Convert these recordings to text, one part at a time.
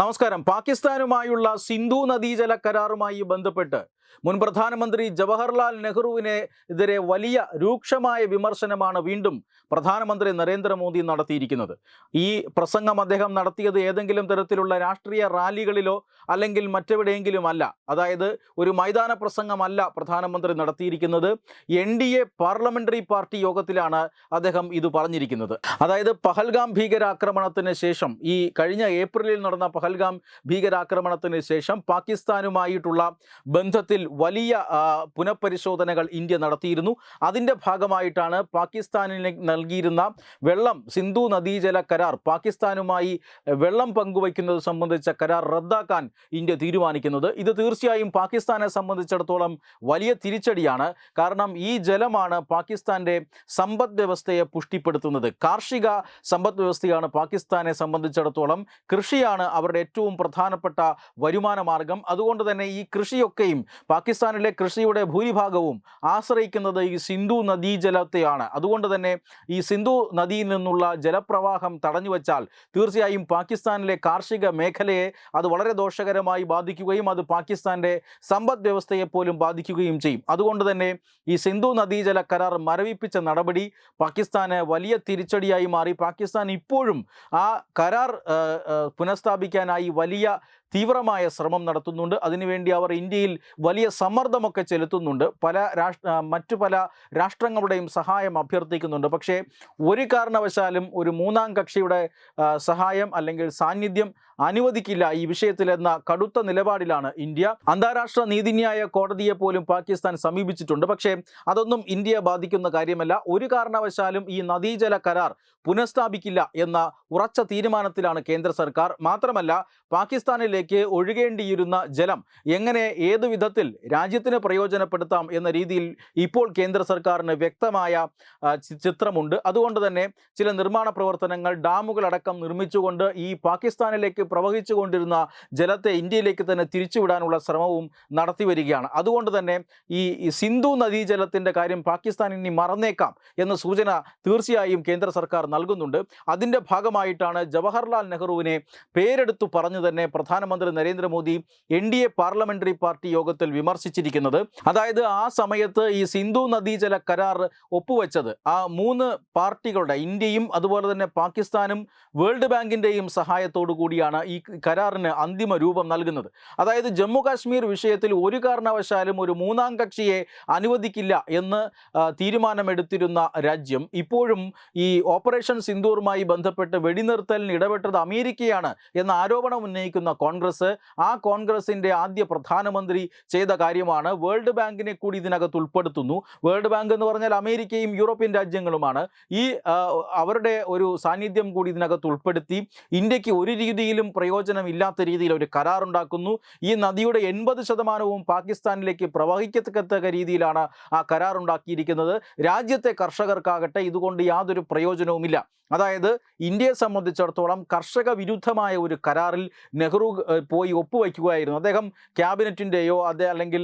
നമസ്കാരം. പാകിസ്ഥാനുമായുള്ള സിന്ധു നദീജല കരാറുമായി ബന്ധപ്പെട്ട് മുൻ പ്രധാനമന്ത്രി ജവഹർലാൽ നെഹ്റുവിനെ എതിരെ വലിയ രൂക്ഷമായ വിമർശനമാണ് വീണ്ടും പ്രധാനമന്ത്രി നരേന്ദ്രമോദി നടത്തിയിരിക്കുന്നത്. ഈ പ്രസംഗം അദ്ദേഹം നടത്തിയത് ഏതെങ്കിലും തരത്തിലുള്ള രാഷ്ട്രീയ റാലികളിലോ അല്ലെങ്കിൽ മറ്റെവിടെയെങ്കിലും അല്ല. അതായത് ഒരു മൈതാന പ്രസംഗമല്ല പ്രധാനമന്ത്രി നടത്തിയിരിക്കുന്നത്. N D A parliamentary party യോഗത്തിലാണ് അദ്ദേഹം ഇത് പറഞ്ഞിരിക്കുന്നത്. അതായത് പഹൽഗാം ഭീകരാക്രമണത്തിന് ശേഷം ഈ കഴിഞ്ഞ ഏപ്രിലിൽ നടന്ന പഹൽഗാം ഭീകരാക്രമണത്തിന് ശേഷം പാകിസ്ഥാനുമായിട്ടുള്ള ബന്ധത്തിൽ വലിയ പുനഃപരിശോധനകൾ ഇന്ത്യ നടത്തിയിരുന്നു. അതിന്റെ ഭാഗമായിട്ടാണ് പാകിസ്ഥാനിന് നൽകിയിരുന്ന വെള്ളം സിന്ധു നദീജല കരാർ പാകിസ്ഥാനുമായി വെള്ളം പങ്കുവയ്ക്കുന്നത് സംബന്ധിച്ച കരാർ റദ്ദാക്കാൻ ഇന്ത്യ തീരുമാനിക്കുന്നത്. ഇത് തീർച്ചയായും പാകിസ്ഥാനെ സംബന്ധിച്ചിടത്തോളം വലിയ തിരിച്ചടിയാണ്. കാരണം ഈ ജലമാണ് പാകിസ്ഥാന്റെ സമ്പദ് വ്യവസ്ഥയെ പുഷ്ടിപ്പെടുത്തുന്നത്. കാർഷിക സമ്പദ് വ്യവസ്ഥയാണ് പാകിസ്ഥാനെ സംബന്ധിച്ചിടത്തോളം കൃഷിയാണ് അവരുടെ ഏറ്റവും പ്രധാനപ്പെട്ട വരുമാന മാർഗം. അതുകൊണ്ട് തന്നെ ഈ കൃഷിയൊക്കെയും പാകിസ്ഥാനിലെ കൃഷിയുടെ ഭൂരിഭാഗവും ആശ്രയിക്കുന്നത് ഈ സിന്ധു നദീജലത്തെയാണ്. അതുകൊണ്ട് തന്നെ ഈ സിന്ധു നദിയിൽ നിന്നുള്ള ജലപ്രവാഹം തടഞ്ഞു വച്ചാൽ തീർച്ചയായും പാകിസ്ഥാനിലെ കാർഷിക മേഖലയെ അത് വളരെ ദോഷകരമായി ബാധിക്കുകയും അത് പാകിസ്ഥാന്റെ സമ്പദ് വ്യവസ്ഥയെ പോലും ബാധിക്കുകയും ചെയ്യും. അതുകൊണ്ട് തന്നെ ഈ സിന്ധു നദീജല കരാർ മരവിപ്പിച്ച നടപടി പാകിസ്ഥാന് വലിയ തിരിച്ചടിയായി മാറി. പാകിസ്ഥാൻ ഇപ്പോഴും ആ കരാർ പുനഃസ്ഥാപിക്കാനായി വലിയ തീവ്രമായ ശ്രമം നടത്തുന്നുണ്ട്. അതിനുവേണ്ടി അവർ ഇന്ത്യയിൽ വലിയ സമ്മർദ്ദമൊക്കെ ചെലുത്തുന്നുണ്ട്. പല രാഷ്ട്ര മറ്റു പല രാഷ്ട്രങ്ങളുടെയും സഹായം അഭ്യർത്ഥിക്കുന്നുണ്ട്. പക്ഷേ ഒരു കാരണവശാലും ഒരു മൂന്നാം കക്ഷിയുടെ സഹായം അല്ലെങ്കിൽ സാന്നിധ്യം അനുവദിക്കില്ല ഈ വിഷയത്തിലെന്ന കടുത്ത നിലപാടിലാണ് ഇന്ത്യ. അന്താരാഷ്ട്ര നീതിന്യായ കോടതിയെ പോലും പാകിസ്ഥാൻ സമീപിച്ചിട്ടുണ്ട്. പക്ഷേ അതൊന്നും ഇന്ത്യയെ ബാധിക്കുന്ന കാര്യമല്ല. ഒരു കാരണവശാലും ഈ നദീജല കരാർ പുനഃസ്ഥാപിക്കില്ല എന്ന ഉറച്ച തീരുമാനത്തിലാണ് കേന്ദ്ര സർക്കാർ. മാത്രമല്ല പാകിസ്ഥാനിലേക്ക് ഒഴുകേണ്ടിയിരുന്ന ജലം എങ്ങനെ ഏതു വിധത്തിൽ രാജ്യത്തിന് പ്രയോജനപ്പെടുത്താം എന്ന രീതിയിൽ ഇപ്പോൾ കേന്ദ്ര സർക്കാരിന് വ്യക്തമായ ചിത്രമുണ്ട്. അതുകൊണ്ട് തന്നെ ചില നിർമ്മാണ പ്രവർത്തനങ്ങൾ ഡാമുകളടക്കം നിർമ്മിച്ചുകൊണ്ട് ഈ പാകിസ്ഥാനിലേക്ക് പ്രവഹിച്ചു കൊണ്ടിരുന്ന ജലത്തെ ഇന്ത്യയിലേക്ക് തന്നെ തിരിച്ചുവിടാനുള്ള ശ്രമവും നടത്തി വരികയാണ്. അതുകൊണ്ട് തന്നെ ഈ ഈ സിന്ധു നദീജലത്തിന്റെ കാര്യം പാകിസ്ഥാൻ ഇനി മറന്നേക്കാം എന്ന സൂചന തീർച്ചയായും കേന്ദ്ര സർക്കാർ നൽകുന്നുണ്ട്. അതിന്റെ ഭാഗമായിട്ടാണ് ജവഹർലാൽ നെഹ്റുവിനെ പേരെടുത്തു പറഞ്ഞു തന്നെ പ്രധാനമന്ത്രി Narendra Modi N D A parliamentary party യോഗത്തിൽ വിമർശിച്ചിരിക്കുന്നത്. അതായത് ആ സമയത്ത് ഈ സിന്ധു നദീജല കരാർ ഒപ്പുവെച്ചത് ആ മൂന്ന് പാർട്ടികളുടെ ഇന്ത്യയും അതുപോലെ തന്നെ പാകിസ്ഥാനും വേൾഡ് ബാങ്കിന്റെയും സഹായത്തോടു കൂടിയാണ് ഈ കരാറിന് അന്തിമ രൂപം നൽകുന്നത്. അതായത് ജമ്മു കാശ്മീർ വിഷയത്തിൽ ഒരു കാരണവശാലും ഒരു മൂന്നാം കക്ഷിയെ അനുവദിക്കില്ല എന്ന് തീരുമാനമെടുത്തിരുന്ന രാജ്യം ഇപ്പോഴും ഈ ഓപ്പറേഷൻ സിന്ദൂറുമായി ബന്ധപ്പെട്ട് വെടിനിർത്തലിന് ഇടപെട്ടത് അമേരിക്കയാണ് എന്ന ആരോപണം ഉന്നയിക്കുന്ന കോൺഗ്രസ് ആ കോൺഗ്രസിന്റെ ആദ്യ പ്രധാനമന്ത്രി ചെയ്ത കാര്യമാണ് വേൾഡ് ബാങ്കിനെ കൂടി ഇതിനകത്ത് ഉൾപ്പെടുത്തുന്നു. വേൾഡ് ബാങ്ക് എന്ന് പറഞ്ഞാൽ അമേരിക്കയും യൂറോപ്യൻ രാജ്യങ്ങളുമാണ്. ഈ അവരുടെ ഒരു സാന്നിധ്യം കൂടി ഇതിനകത്ത് ഉൾപ്പെടുത്തി ഇന്ത്യയ്ക്ക് ഒരു രീതിയിലും പ്രയോജനമില്ലാത്ത രീതിയിൽ ഒരു കരാറുണ്ടാക്കുന്നു. ഈ നദിയുടെ എൺപത് ശതമാനവും പാകിസ്ഥാനിലേക്ക് പ്രവഹിക്കത്തക്ക രീതിയിലാണ് ആ കരാറുണ്ടാക്കിയിരിക്കുന്നത്. രാജ്യത്തെ കർഷകർക്കാകട്ടെ ഇതുകൊണ്ട് യാതൊരു പ്രയോജനവുമില്ല. അതായത് ഇന്ത്യയെ സംബന്ധിച്ചിടത്തോളം കർഷക വിരുദ്ധമായ ഒരു കരാറിൽ നെഹ്റു പോയി ഒപ്പുവയ്ക്കുകയായിരുന്നു. അദ്ദേഹം ക്യാബിനറ്റിന്റെയോ അതേ അല്ലെങ്കിൽ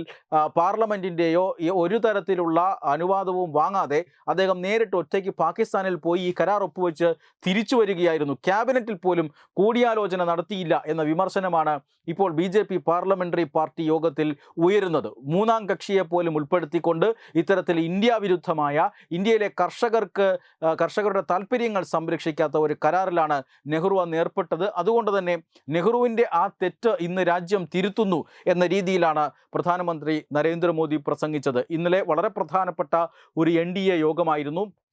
പാർലമെന്റിന്റെയോ ഒരു തരത്തിലുള്ള അനുവാദവും വാങ്ങാതെ അദ്ദേഹം നേരിട്ട് ഒറ്റയ്ക്ക് പാകിസ്ഥാനിൽ പോയി ഈ കരാർ ഒപ്പുവെച്ച് തിരിച്ചു വരികയായിരുന്നു. ക്യാബിനറ്റിൽ പോലും കൂടിയാലോചന നടത്തിയില്ല എന്ന വിമർശനമാണ് ഇപ്പോൾ B J P parliamentary party യോഗത്തിൽ ഉയരുന്നത്. മൂന്നാം കക്ഷിയെ പോലും ഉൾപ്പെടുത്തിക്കൊണ്ട് ഇത്തരത്തിൽ ഇന്ത്യ വിരുദ്ധമായ ഇന്ത്യയിലെ കർഷകർക്ക് കർഷകരുടെ താല്പര്യങ്ങൾ സംരക്ഷിക്കാത്ത ഒരു കരാറിലാണ് നെഹ്റു അന്ന് ഏർപ്പെട്ടത്. അതുകൊണ്ട് തന്നെ നെഹ്റുവിന്റെ ആ തെറ്റ് ഇന്ന് രാജ്യം തിരുത്തുന്നു എന്ന രീതിയിലാണ് പ്രധാനമന്ത്രി നരേന്ദ്രമോദി പ്രസംഗിച്ചത്. ഇന്നലെ വളരെ പ്രധാനപ്പെട്ട ഒരു എൻ യോഗമായിരുന്നു.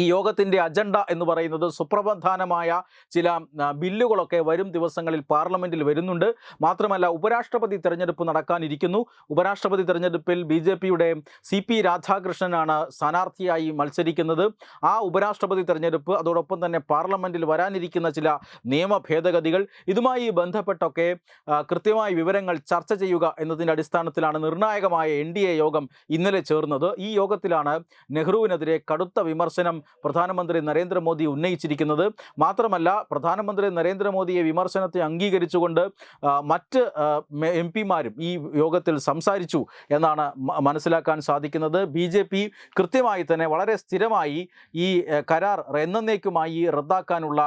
ഈ യോഗത്തിന്റെ അജണ്ട എന്ന് പറയുന്നത് സുപ്രധാനമായ ചില ബില്ലുകളൊക്കെ വരും ദിവസങ്ങളിൽ പാർലമെന്റിൽ വരുന്നുണ്ട്. മാത്രമല്ല ഉപരാഷ്ട്രപതി തെരഞ്ഞെടുപ്പ് നടക്കാനിരിക്കുന്നു. ഉപരാഷ്ട്രപതി തിരഞ്ഞെടുപ്പിൽ ബി ജെ പിയുടെ സി പി രാധാകൃഷ്ണനാണ് സ്ഥാനാർത്ഥിയായി മത്സരിക്കുന്നത്. ആ ഉപരാഷ്ട്രപതി തിരഞ്ഞെടുപ്പ് അതോടൊപ്പം തന്നെ പാർലമെന്റിൽ വരാനിരിക്കുന്ന ചില നിയമ ഭേദഗതികൾ ഇതുമായി ബന്ധപ്പെട്ടൊക്കെ കൃത്യമായ വിവരങ്ങൾ ചർച്ച ചെയ്യുക എന്നതിന്റെ അടിസ്ഥാനത്തിലാണ് നിർണായകമായ എൻ യോഗം ഇന്നലെ ചേർന്നത്. ഈ യോഗത്തിലാണ് നെഹ്റുവിനെതിരെ കടുത്ത വിമർശനം പ്രധാനമന്ത്രി നരേന്ദ്രമോദി ഉന്നയിച്ചിരിക്കുന്നത്. മാത്രമല്ല പ്രധാനമന്ത്രി നരേന്ദ്രമോദിയെ വിമർശനത്തെ അംഗീകരിച്ചുകൊണ്ട് മറ്റ് എം പിമാരും ഈ യോഗത്തിൽ സംസാരിച്ചു എന്നാണ് മനസ്സിലാക്കാൻ സാധിക്കുന്നത്. ബി ജെ പി കൃത്യമായി തന്നെ വളരെ സ്ഥിരമായി ഈ കരാർ എന്നേക്കുമായി റദ്ദാക്കാനുള്ള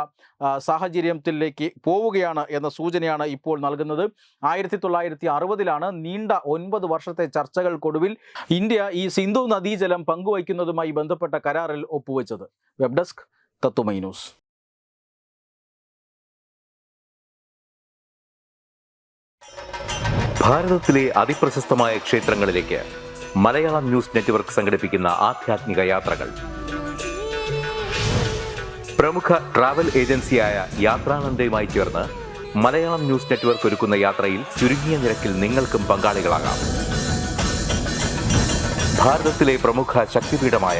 സാഹചര്യത്തിലേക്ക് പോവുകയാണ് എന്ന സൂചനയാണ് ഇപ്പോൾ നൽകുന്നത്. ആയിരത്തി തൊള്ളായിരത്തി അറുപതിലാണ് നീണ്ട ഒൻപത് വർഷത്തെ ചർച്ചകൾക്കൊടുവിൽ ഇന്ത്യ ഈ സിന്ധു നദീജലം പങ്കുവയ്ക്കുന്നതുമായി ബന്ധപ്പെട്ട കരാറിൽ ഒപ്പുവെച്ചത് വെബ് ഡെസ്ക് തത്തുമൈ ന്യൂസ് അതിപ്രശസ്തമായ ക്ഷേത്രങ്ങളിലേക്ക് മലയാളം ന്യൂസ് നെറ്റ്വർക്ക് സംഘടിപ്പിക്കുന്ന യാത്രകൾ. പ്രമുഖ ഏജൻസിയായ മലയാളം ന്യൂസ് നെറ്റ്വർക്ക് ഒരുക്കുന്ന യാത്രയിൽ ചുരുങ്ങിയ നിരക്കിൽ പ്രമുഖ ശക്തിപീഠമായ